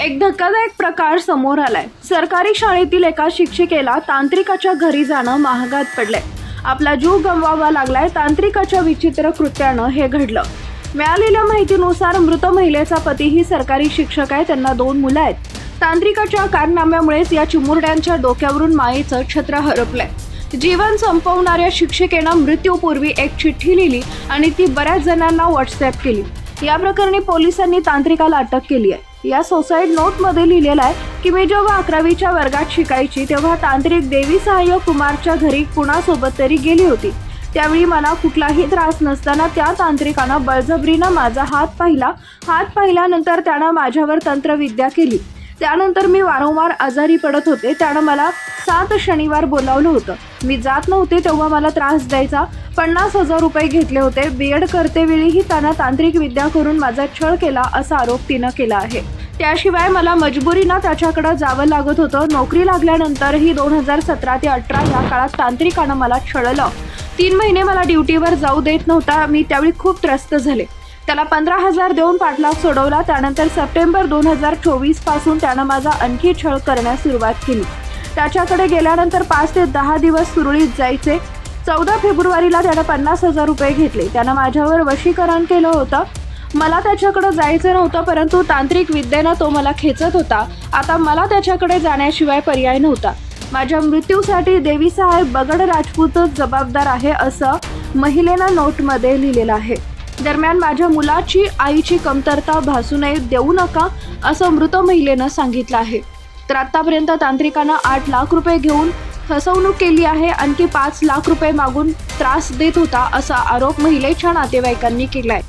एक धक्कादायक प्रकार समोर आलाय. सरकारी शाळेतील एका शिक्षिकेला तांत्रिकाच्या घरी जाणं महागात पडलंय. आपला जीव गमवावा लागलाय तांत्रिकाच्या विचित्र कृत्यानं हे घडलं. मिळालेल्या माहितीनुसार मृत महिलेचा पती ही सरकारी शिक्षक आहे त्यांना दोन मुलं आहेत. तांत्रिकाच्या कारनाम्यामुळेच या चिमुरड्यांच्या डोक्यावरून मायेचं छत्र हरपलंय. जीवन संपवणाऱ्या शिक्षिकेनं मृत्यूपूर्वी एक चिठ्ठी लिहिली आणि ती बऱ्याच जणांना व्हॉट्सअप केली. या प्रकरणी पोलिसांनी तांत्रिकाला अटक केली आहे. या सोसाईड नोटमध्ये लिहिलेलं आहे की मी जेव्हा अकरावीच्या वर्गात शिकायची तेव्हा तांत्रिक देवी सहाय्य कुमारच्या घरी कुणासोबत तरी गेली होती. त्यावेळी मला कुठलाही त्रास नसताना त्या तांत्रिकानं बळजबरीनं माझा हात पाहिला. हात पाहिल्यानंतर त्यानं माझ्यावर तंत्रविद्या केली. त्यानंतर मी वारंवार आजारी पडत होते. त्यानं मला सात शनिवार बोलावलं होतं. मी जात नव्हते तेव्हा मला त्रास द्यायचा. पन्नास हजार रुपये घेतले होते. बी एड करतेवेळीही त्यानं तांत्रिक विद्या करून माझा छळ केला असा आरोप तिनं केला आहे. त्याशिवाय मला मजबुरीनं त्याच्याकडं जावं लागत होतं. नोकरी लागल्यानंतरही दोन हजार सतरा ते अठरा या काळात तांत्रिकानं मला छळलं. तीन महिने मला ड्युटीवर जाऊ देत नव्हता. मी त्यावेळी खूप त्रस्त झाले. त्याला पंधरा हजार देऊन पाठलाग सोडवला. त्यानंतर सप्टेंबर दोन हजार चोवीसपासून त्यानं माझा आणखी छळ करण्यास सुरुवात केली. त्याच्याकडे गेल्यानंतर पाच ते दहा दिवस सुरळीत जायचे. चौदा फेब्रुवारीला त्यानं पन्नास हजार रुपये घेतले. त्यानं माझ्यावर वशीकरण केलं होतं. मला त्याच्याकडे जायचं नव्हतं परंतु तांत्रिक विद्येनं तो मला खेचत होता. आता मला त्याच्याकडे जाण्याशिवाय पर्याय नव्हता. माझ्या मृत्यूसाठी देवीसाहेब बगड राजपूतच जबाबदार आहे असं महिलेनं नोटमध्ये लिहिलेलं आहे. दरम्यान माझ्या मुलाची आईची कमतरता भासू नये देऊ नका असं मृत महिलेनं सांगितलं आहे. तर आतापर्यंत तांत्रिकानं आठ लाख रुपये घेऊन फसवणूक केली आहे आणखी पाच लाख रुपये मागून त्रास देत होता असा आरोप महिलेच्या नातेवाईकांनी केलाय.